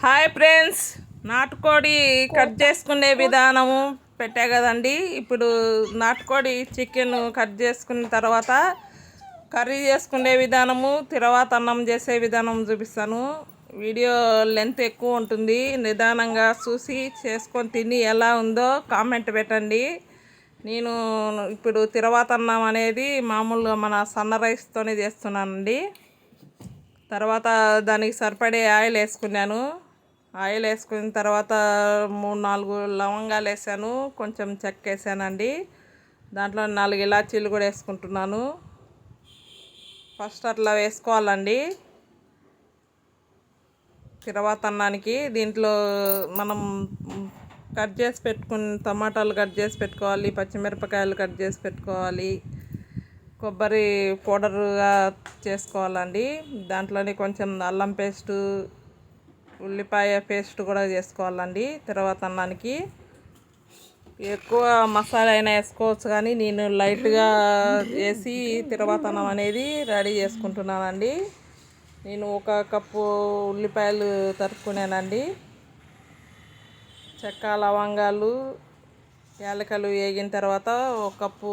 Hi friends నాటుకోడి cut. చేసుకునే విధానము పెట్టా కదండి. ఇప్పుడు నాటుకోడి చికెన్ కట్ చేసుకున్న తర్వాత కర్రీ చేసుకునే విధానము తర్వాత అన్నం చేసే విధానం చూపిస్తాను. వీడియో లెంత్ ఎక్కువ ఉంటుంది. నిదానంగా చూసి చేసుకొని తిని ఎలా ఉందో కామెంట్ పెట్టండి. నేను ఇప్పుడు తిరవాత అన్నం అనేది మామూలుగా మన సన్న రైస్తోనే చేస్తున్నానండి. తర్వాత దానికి సరిపడే ఆయిల్ వేసుకున్నాను. ఆయిల్ వేసుకున్న తర్వాత మూడు నాలుగు లవంగాలు వేసాను కొంచెం చెక్క వేసానండి దాంట్లో నాలుగు ఇలాచీలు కూడా వేసుకుంటున్నాను. ఫస్ట్ అట్లా వేసుకోవాలండి. తర్వాత అన్నానికి దీంట్లో మనం కట్ చేసి పెట్టుకుని టమాటాలు కట్ చేసి పెట్టుకోవాలి పచ్చిమిరపకాయలు కట్ చేసి పెట్టుకోవాలి కొబ్బరి పౌడర్గా చేసుకోవాలండి. దాంట్లోనే కొంచెం అల్లం పేస్టు ఉల్లిపాయ పేస్ట్ కూడా చేసుకోవాలండి. తర్వాత అన్నానికి ఎక్కువ మసాలా అయినా వేసుకోవచ్చు కానీ నేను లైట్గా వేసి తర్వాత అన్నం అనేది రెడీ చేసుకుంటున్నానండి. నేను ఒక కప్పు ఉల్లిపాయలు తరుక్కున్నానండి చెక్క లవంగాలు యాలకలు వేగిన తర్వాత ఒక కప్పు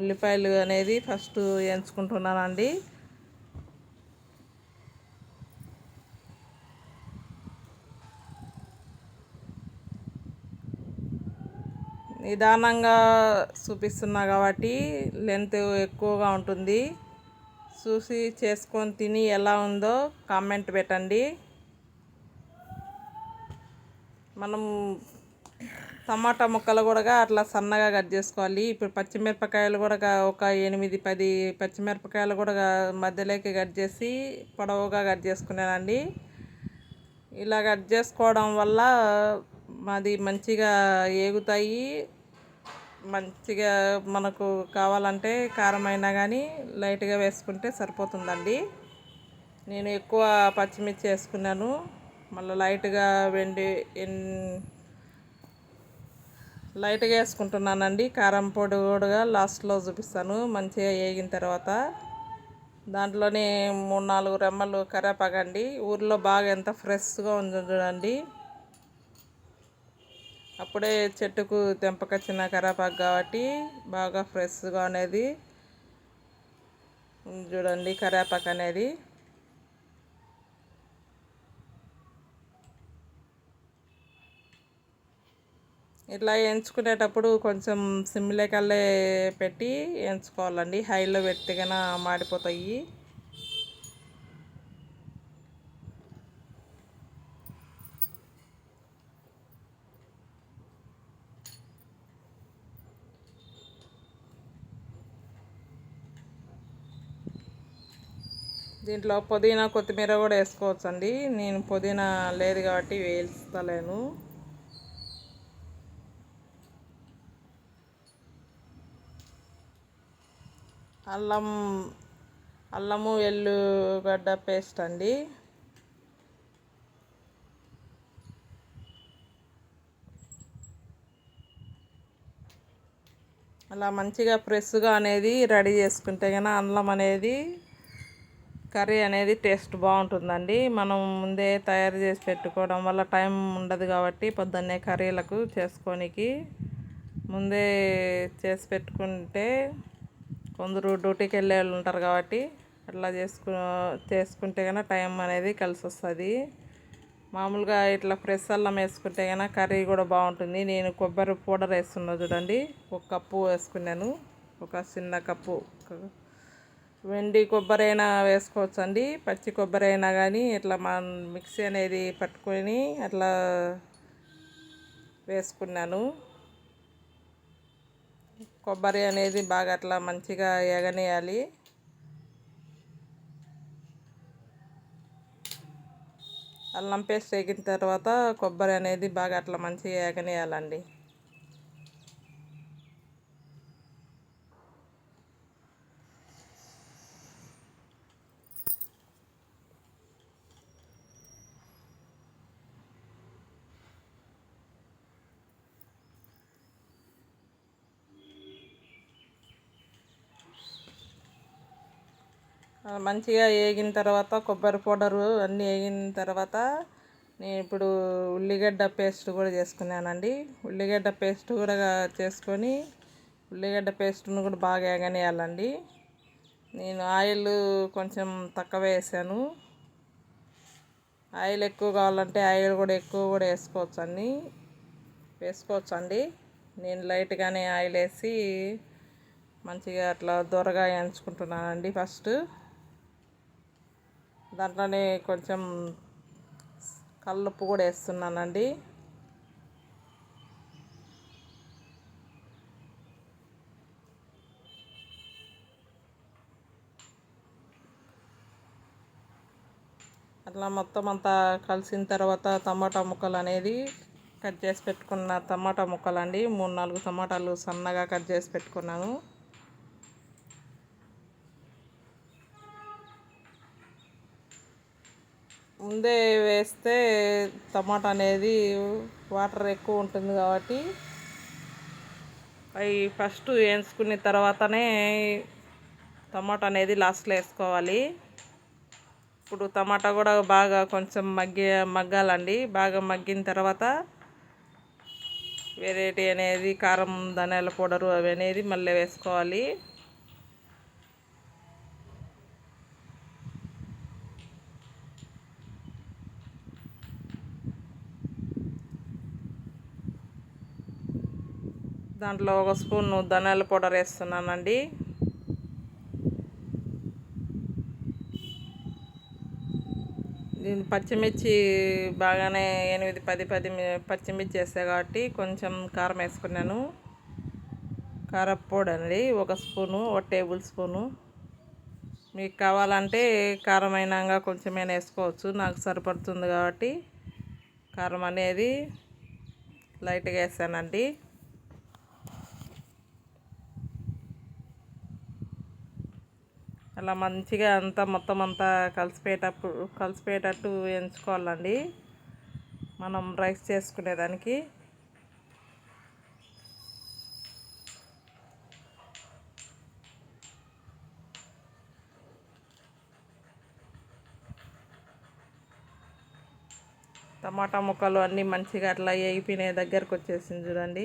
ఉల్లిపాయలు అనేది ఫస్ట్ వేయించుకుంటున్నానండి. నిదానంగా చూపిస్తున్నా కాబట్టి లెంత్ ఎక్కువగా ఉంటుంది. చూసి చేసుకొని తిని ఎలా ఉందో కామెంట్ పెట్టండి. మనం టమాటా ముక్కలు కూడా అట్లా సన్నగా కట్ చేసుకోవాలి. ఇప్పుడు పచ్చిమిరపకాయలు కూడా ఒక ఎనిమిది పది పచ్చిమిరపకాయలు కూడా మధ్యలోకి కట్ చేసి పొడవుగా కట్ చేసుకున్నానండి. ఇలా కట్ చేసుకోవడం వల్ల మాది మంచిగా ఏగుతాయి. మంచిగా మనకు కావాలంటే కారం అయినా కానీ లైట్గా వేసుకుంటే సరిపోతుందండి. నేను ఎక్కువ పచ్చిమిర్చి వేసుకున్నాను. మళ్ళీ లైట్గా వెండి లైట్గా వేసుకుంటున్నానండి. కారం పొడి కూడా లాస్ట్లో చూపిస్తాను. మంచిగా వేగిన తర్వాత దాంట్లోనే మూడు నాలుగు రెమ్మలు కరేపాకండి. ఊర్లో బాగా ఎంత ఫ్రెష్గా ఉంది చూడండి అప్పుడే చెట్టుకు తెంపకొచ్చిన కరాపాకు కాబట్టి బాగా ఫ్రెష్గా అనేది చూడండి కరేపాకు అనేది. ఇట్లా ఎంచుకునేటప్పుడు కొంచెం సిమ్లేకల్లే పెట్టి ఎంచుకోవాలండి. హైలో పెడితే కన్నా మాడిపోతాయి. దీంట్లో పుదీనా కొత్తిమీర కూడా వేసుకోవచ్చండి. నేను పుదీనా లేదు కాబట్టి వేస్తలేను అల్లం అల్లము ఎల్లుగడ్డ పేస్ట్ అండి. అలా మంచిగా ఫ్రెష్గా అనేది రెడీ చేసుకుంటే కనుక అల్లం అనేది కర్రీ అనేది టేస్ట్ బాగుంటుందండి. మనం ముందే తయారు చేసి పెట్టుకోవడం వల్ల టైం ఉండదు కాబట్టి పొద్దున్నే కర్రీలకు చేసుకోనికి. ముందే చేసి పెట్టుకుంటే కొందరు డ్యూటీకి వెళ్ళే వాళ్ళు ఉంటారు కాబట్టి అట్లా చేసుకు చేసుకుంటే కన్నా టైం అనేది కలిసి వస్తుంది మామూలుగా ఇట్లా ఫ్రెష్ అల్లం వేసుకుంటే కన్నా కర్రీ కూడా బాగుంటుంది. నేను కొబ్బరి పౌడర్ వేస్తున్నా చూడండి. ఒక కప్పు వేసుకున్నాను. ఒక చిన్న కప్పు. వెండి కొబ్బరి అయినా వేసుకోవచ్చు అండి పచ్చి కొబ్బరి అయినా కానీ ఇట్లా మా మిక్సీ అనేది పట్టుకొని అట్లా వేసుకున్నాను. కొబ్బరి అనేది బాగా అట్లా మంచిగా ఎగనేయాలి. అల్లం పేస్ట్ ఎగిన తర్వాత కొబ్బరి అనేది బాగా అట్లా మంచిగా ఎగనేయాలండి. మంచిగా వేగిన తర్వాత కొబ్బరి పౌడరు అన్నీ వేగిన తర్వాత నేను ఇప్పుడు ఉల్లిగడ్డ పేస్ట్ కూడా చేసుకున్నానండి. ఉల్లిగడ్డ పేస్ట్ కూడా చేసుకొని ఉల్లిగడ్డ పేస్ట్ను కూడా బాగా ఎగనేయాలండి నేను ఆయిల్ కొంచెం తక్కువ వేసాను. ఆయిల్ ఎక్కువ కావాలంటే ఆయిల్ కూడా ఎక్కువ కూడా వేసుకోవచ్చు అండి వేసుకోవచ్చు అండి నేను లైట్గానే ఆయిల్ వేసి మంచిగా అట్లా దొరగా ఎంచుకుంటున్నానండి ఫస్ట్. దాంట్లోనే కొంచెం కల్లుప్పు కూడా వేస్తున్నానండి. అట్లా మొత్తం అంతా కలిసిన తర్వాత టమాటా ముక్కలు అనేది కట్ చేసి పెట్టుకున్న టమాటా ముక్కలు అండి మూడు నాలుగు టమాటాలు సన్నగా కట్ చేసి పెట్టుకున్నాను. ముందే వేస్తే టమాటా అనేది వాటర్ ఎక్కువ ఉంటుంది కాబట్టి అవి ఫస్ట్ వేయించుకున్న తర్వాతనే టమాటా అనేది లాస్ట్లో వేసుకోవాలి. ఇప్పుడు టమాటా కూడా బాగా కొంచెం మగ్గి మగ్గాలండి. బాగా మగ్గిన తర్వాత వెరైటీ అనేది కారం ధనియాల పౌడరు అవి అనేది మళ్ళీ వేసుకోవాలి. దాంట్లో ఒక స్పూన్ ధనియాల పౌడర్ వేస్తున్నానండి. దీని పచ్చిమిర్చి బాగానే ఎనిమిది పది పది పచ్చిమిర్చి వేస్తాయి కాబట్టి కొంచెం కారం వేసుకున్నాను. కారపొడి అండి ఒక స్పూను ఒక టేబుల్ స్పూను. మీకు కావాలంటే కారం కొంచెమైనా వేసుకోవచ్చు నాకు సరిపడుతుంది కాబట్టి కారం అనేది లైట్గా వేసానండి. అలా మంచిగా అంతా మొత్తం అంతా కలిసిపోయేటప్పుడు కలిసిపోయేటట్టు ఎంచుకోవాలండి. మనం రైస్ చేసుకునేదానికి. టమాటా ముక్కలు అన్నీ మంచిగా అట్లా వేగిపోయిన దగ్గరకు వచ్చేసింది చూడండి.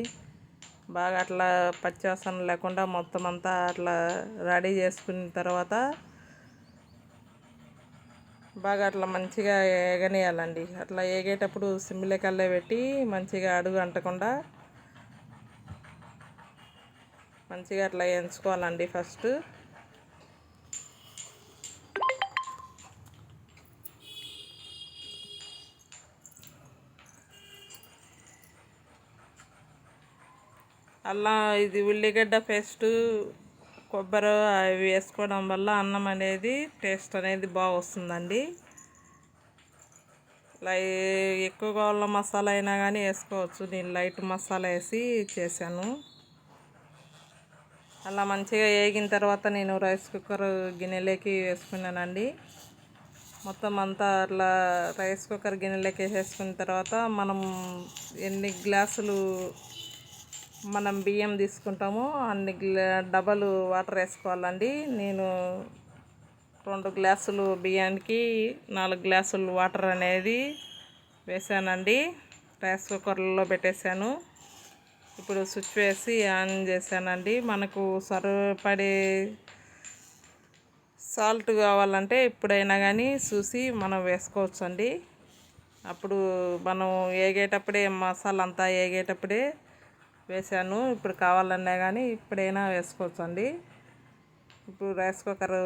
బాగా అట్లా పచ్చివాసన లేకుండా మొత్తం అంతా అట్లా రెడీ చేసుకున్న తర్వాత బాగా అట్లా మంచిగా ఏగనేయాలండి అట్లా ఏగేటప్పుడు సిమ్మిలే కల్లే పెట్టి మంచిగా అడుగు అంటకుండా మంచిగా అట్లా ఎంచుకోవాలండి ఫస్ట్. అల్లం ఇది ఉల్లిగడ్డ పేస్టు కొబ్బరి అవి వేసుకోవడం వల్ల అన్నం అనేది టేస్ట్ అనేది బాగా వస్తుందండి. లై ఎక్కువ కావాల మసాలా అయినా కానీ వేసుకోవచ్చు. నేను లైట్ మసాలా వేసి చేశాను. అలా మంచిగా వేగిన తర్వాత నేను రైస్ కుక్కర్ గిన్నెలోకి వేసుకున్నానండి. మొత్తం అంతా అట్లా రైస్ కుక్కర్ గిన్నెలోకి వేసేసుకున్న తర్వాత మనం ఎన్ని గ్లాసులు మనం బియ్యం తీసుకుంటాము అన్ని డబల్ వాటర్ వేసుకోవాలండి. నేను రెండు గ్లాసులు బియ్యానికి నాలుగు గ్లాసులు వాటర్ అనేది వేసానండి. రైస్ కుక్కర్లో పెట్టేశాను. ఇప్పుడు స్విచ్ వేసి ఆన్ చేశానండి. మనకు సరిపడే సాల్ట్ కావాలంటే ఇప్పుడైనా కానీ చూసి మనం వేసుకోవచ్చు అండి అప్పుడు మనం ఏగేటప్పుడే మసాలా అంతా ఏగేటప్పుడే వేసాను ఇప్పుడు కావాలన్నా కానీ ఇప్పుడైనా వేసుకోవచ్చు అండి ఇప్పుడు రైస్ కుక్కర్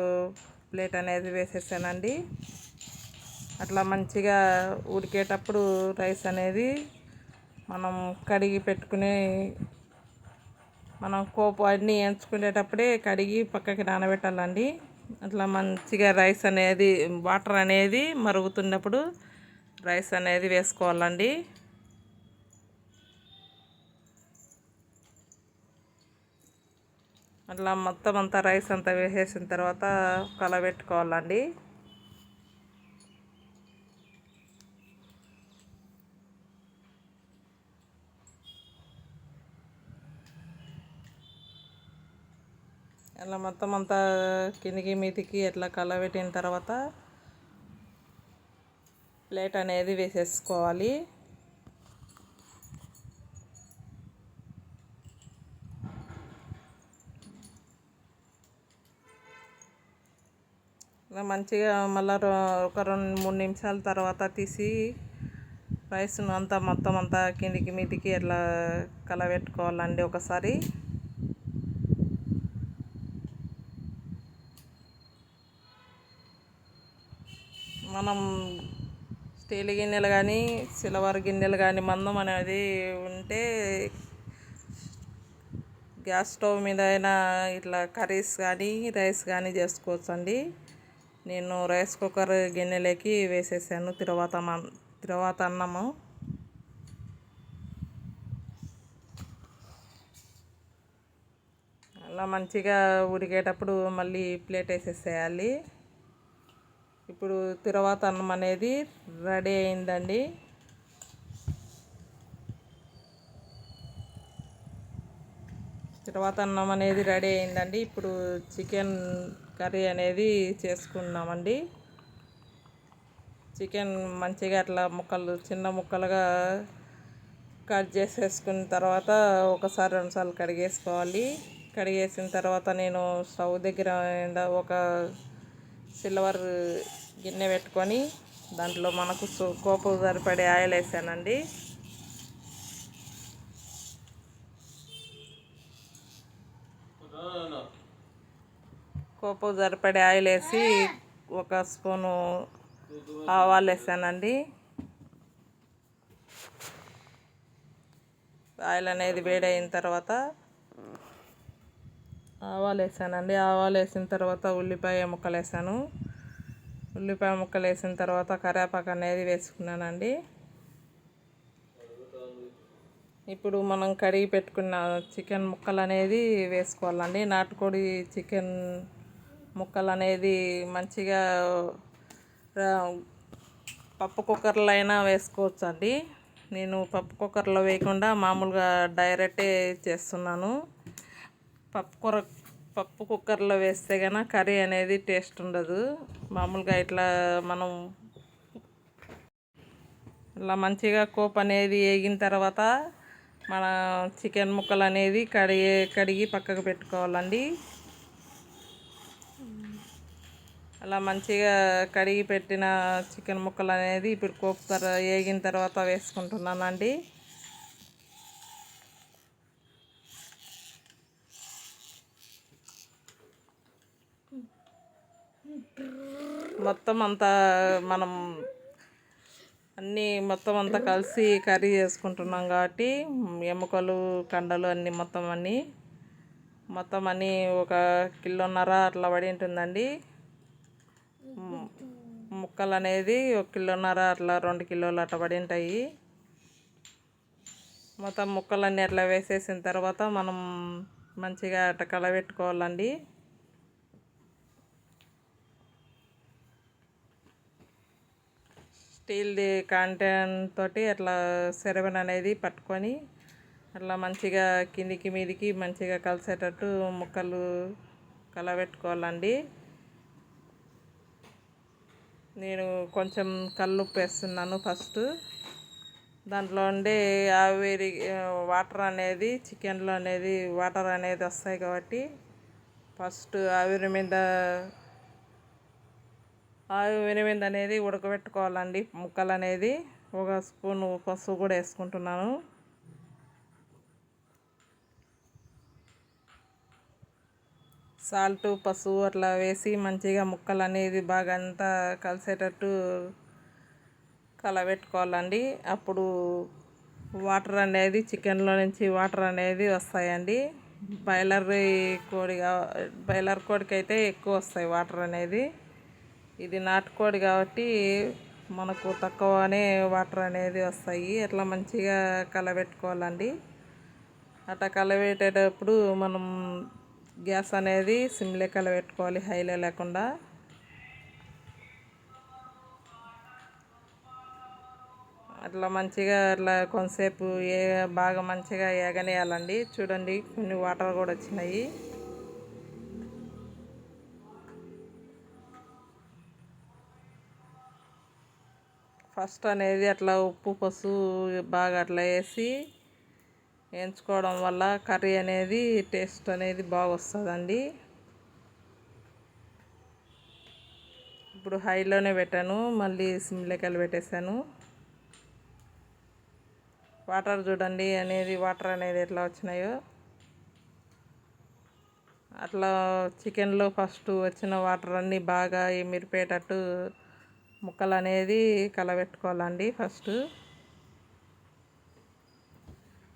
ప్లేట్ అనేది వేసేసానండి. అట్లా మంచిగా ఉడికేటప్పుడు రైస్ అనేది మనం కడిగి పెట్టుకునే మనం కోపు అన్నీ ఎంచుకునేటప్పుడే కడిగి పక్కకి నానబెట్టాలండి. అట్లా మంచిగా రైస్ అనేది వాటర్ అనేది మరుగుతున్నప్పుడు రైస్ అనేది వేసుకోవాలండి. అట్లా మొత్తం అంతా రైస్ అంతా వేసేసిన తర్వాత కలబెట్టుకోవాలండి అలా మొత్తం అంతా కిందికి మీదికి అట్లా కలబెట్టిన తర్వాత ప్లేట్ అనేది వేసేసుకోవాలి. మంచిగా మళ్ళీ ఒక రెండు మూడు నిమిషాల తర్వాత తీసి రైస్ను అంతా మొత్తం అంతా కిందికి మీదికి ఎట్లా కలబెట్టుకోవాలండి ఒకసారి. మనం స్టీల్ గిన్నెలు కానీ సిల్వర్ గిన్నెలు కానీ మందం అనేది ఉంటే గ్యాస్ స్టవ్ మీద అయినా ఇట్లా కర్రీస్ కానీ రైస్ కానీ చేసుకోవచ్చు అండి నేను రైస్ కుక్కర్ గిన్నెలోకి వేసేసాను. తర్వాత తర్వాత అన్నము. అలా మంచిగా ఉడికేటప్పుడు మళ్ళీ ప్లేట్ వేసేసేయాలి. ఇప్పుడు తర్వాత అన్నం అనేది రెడీ అయిందండి. తర్వాత అన్నం అనేది రెడీ అయిందండి. ఇప్పుడు చికెన్ కర్రీ అనేది చేసుకున్నామండి. చికెన్ మంచిగా అట్లా ముక్కలు చిన్న ముక్కలుగా కట్ చేసేసుకున్న తర్వాత ఒకసారి రెండుసార్లు కడిగేసుకోవాలి. కడిగేసిన తర్వాత నేను స్టవ్ దగ్గర ఒక సిల్వర్ గిన్నె పెట్టుకొని దాంట్లో మనకు కోపు సరిపడే ఆయిల్ వేసానండి. కోపు సరిపడే ఆయిల్ వేసి ఒక స్పూను ఆవాలు వేసానండి. ఆయిల్ అనేది వేడైన తర్వాత ఆవాలు వేసానండి. ఆవాలు వేసిన తర్వాత ఉల్లిపాయ ముక్కలు వేసాను. ఉల్లిపాయ ముక్కలు వేసిన తర్వాత కరివేపాకు అనేది వేసుకున్నానండి. ఇప్పుడు మనం కడిగి పెట్టుకున్న చికెన్ ముక్కలు అనేది వేసుకోవాలండి. నాటుకోడి చికెన్ ముక్కలు అనేది మంచిగా పప్పు కుక్కర్లో అయినా వేసుకోవచ్చు అండి నేను పప్పు కుక్కర్లో వేయకుండా మామూలుగా డైరెక్టే చేస్తున్నాను. పప్పు కూర పప్పు కుక్కర్లో వేస్తే కనుక కర్రీ అనేది టేస్ట్ ఉండదు. మామూలుగా ఇట్లా మనం ఇలా మంచిగా కోప్ అనేది వేగిన తర్వాత మన చికెన్ ముక్కలు అనేది కడిగి కడిగి పక్కకు పెట్టుకోవాలండి. అలా మంచిగా కడిగి పెట్టిన చికెన్ ముక్కలు అనేది ఇప్పుడు కోపు తర వేగిన తర్వాత వేసుకుంటున్నానండి. మొత్తం అంతా మనం అన్నీ మొత్తం అంతా కలిసి కర్రీ చేసుకుంటున్నాం కాబట్టి ఎముకలు కండలు అన్నీ మొత్తం అన్నీ మొత్తం అన్నీ ఒక కిలోన్నర అట్లా పడి ఉంటుందండి. ముక్కలు అనేది ఒక కిలోన్నర అట్లా రెండు కిలోలు అట్లా పడి ఉంటాయి మొత్తం ముక్కలన్నీ అట్లా వేసేసిన తర్వాత మనం మంచిగా అట్లా కలబెట్టుకోవాలండి. స్టీల్ది కాంటెన్ తోటి అట్లా సెరవన్ అనేది పట్టుకొని అట్లా మంచిగా కిందికి మీదికి మంచిగా కలిసేటట్టు ముక్కలు కలబెట్టుకోవాలండి. నేను కొంచెం కల్లుప్పు వేస్తున్నాను ఫస్ట్. దాంట్లో ఉండే ఆవిరి వాటర్ అనేది చికెన్లో అనేది వాటర్ అనేది వస్తాయి కాబట్టి ఫస్ట్ ఆవిరి మీద ఆవిరి మీద అనేది ఉడకబెట్టుకోవాలండి. ముక్కలు అనేది ఒక స్పూన్ పసుపు కూడా వేసుకుంటున్నాను. సాల్ట్ పసుపు అట్లా వేసి మంచిగా ముక్కలు అనేది బాగా అంతా కలిసేటట్టు కలబెట్టుకోవాలండి. అప్పుడు వాటర్ అనేది చికెన్లో నుంచి వాటర్ అనేది వస్తాయండి. బాయిలర్ కోడి బాయిలర్ కోడికి అయితే ఎక్కువ వస్తాయి వాటర్ అనేది. ఇది నాటుకోడి కాబట్టి మనకు తక్కువనే వాటర్ అనేది వస్తాయి. అట్లా మంచిగా కలబెట్టుకోవాలండి. అట్లా కలబెట్టేటప్పుడు మనం గ్యాస్ అనేది సిమ్ లెక్కలు పెట్టుకోవాలి హైలో లేకుండా. అట్లా మంచిగా అట్లా కొంతసేపు ఏ బాగా మంచిగా ఏగనేయాలండి. చూడండి కొన్ని వాటర్ కూడా వచ్చినాయి. ఫస్ట్ అనేది అట్లా ఉప్పు పసుపు బాగా అట్లా వేసి వేయించుకోవడం వల్ల కర్రీ అనేది టేస్ట్ అనేది బాగా వస్తుందండి ఇప్పుడు హైలోనే పెట్టాను మళ్ళీ సిమ్లెక్కలు పెట్టేశాను. వాటర్ చూడండి అనేది వాటర్ అనేది ఎట్లా వచ్చినాయో. అట్లా చికెన్లో ఫస్ట్ వచ్చిన వాటర్ అన్నీ బాగా మిరిపేటట్టు ముక్కలు అనేది కలబెట్టుకోవాలండి ఫస్ట్.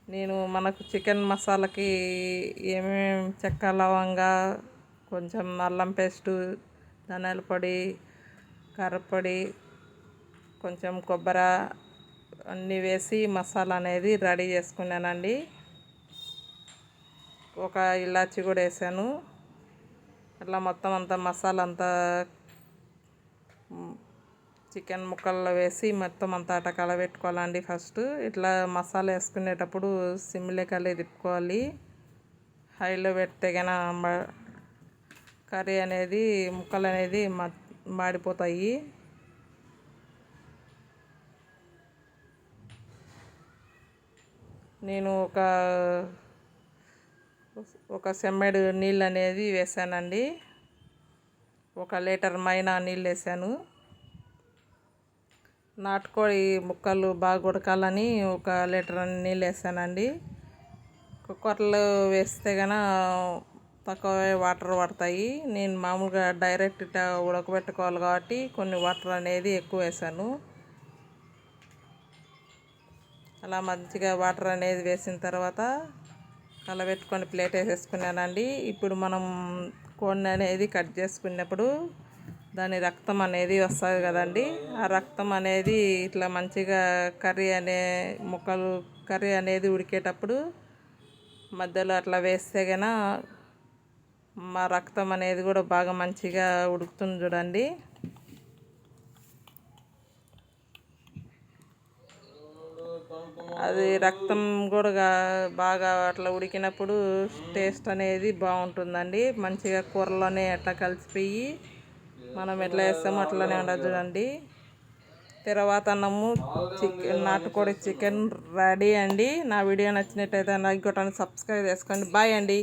నేను మనకు చికెన్ మసాలాకి ఏమేమి చెక్క లవంగా కొంచెం అల్లం పేస్టు ధనియాల పొడి కారపొడి కొంచెం కొబ్బరి అన్నీ వేసి మసాలా అనేది రెడీ చేసుకున్నానండి. ఒక ఇలాచి కూడా వేసాను. అట్లా మొత్తం అంతా మసాలా అంతా చికెన్ ముక్కల్లో వేసి మొత్తం అంతా అట కలబెట్టుకోవాలండి ఫస్ట్. ఇట్లా మసాలా వేసుకునేటప్పుడు సిమ్లే కలిగి తిప్పుకోవాలి. హైలో పెడితే గన కర్రీ అనేది ముక్కలు అనేది మాడిపోతాయి. నేను ఒక ఒక సెమ్మెడు నీళ్ళు అనేది వేసానండి. ఒక లీటర్ మైనా నీళ్ళు వేసాను. నాటుకోడి ముక్కలు బాగా ఉడకాలని ఒక లీటర్ నీళ్ళు వేసానండి కుక్కర్లో వేస్తే కన తక్కువ వాటర్ పడతాయి. నేను మామూలుగా డైరెక్ట్ ఇట్లా ఉడకబెట్టుకోవాలి కాబట్టి కొన్ని వాటర్ అనేది ఎక్కువ వేసాను. అలా మంచిగా వాటర్ అనేది వేసిన తర్వాత కలబెట్టుకొని ప్లేట్ వేసేసుకున్నానండి. ఇప్పుడు మనం కోడిని అనేది కట్ చేసుకున్నప్పుడు దాని రక్తం అనేది వస్తుంది కదండి. ఆ రక్తం అనేది ఇట్లా మంచిగా కర్రీ అనే ముక్కలు కర్రీ అనేది ఉడికేటప్పుడు మధ్యలో అట్లా వేస్తే కనుక మా రక్తం అనేది కూడా బాగా మంచిగా ఉడుకుతుంది చూడండి. అది రక్తం కూడా బాగా అట్లా ఉడికినప్పుడు టేస్ట్ అనేది బాగుంటుందండి. మంచిగా కూరలోనే అట్లా కలిసిపోయి మనం ఎట్లా వేస్తామో అట్లనే ఉండదు చూడండి. తర్వాత అన్నము చికెన్ నాటుకోడి చికెన్ రెడీ అండి. నా వీడియో నచ్చినట్టయితే లైక్ కొట్టండి సబ్స్క్రైబ్ చేసుకోండి. బాయ్ అండి.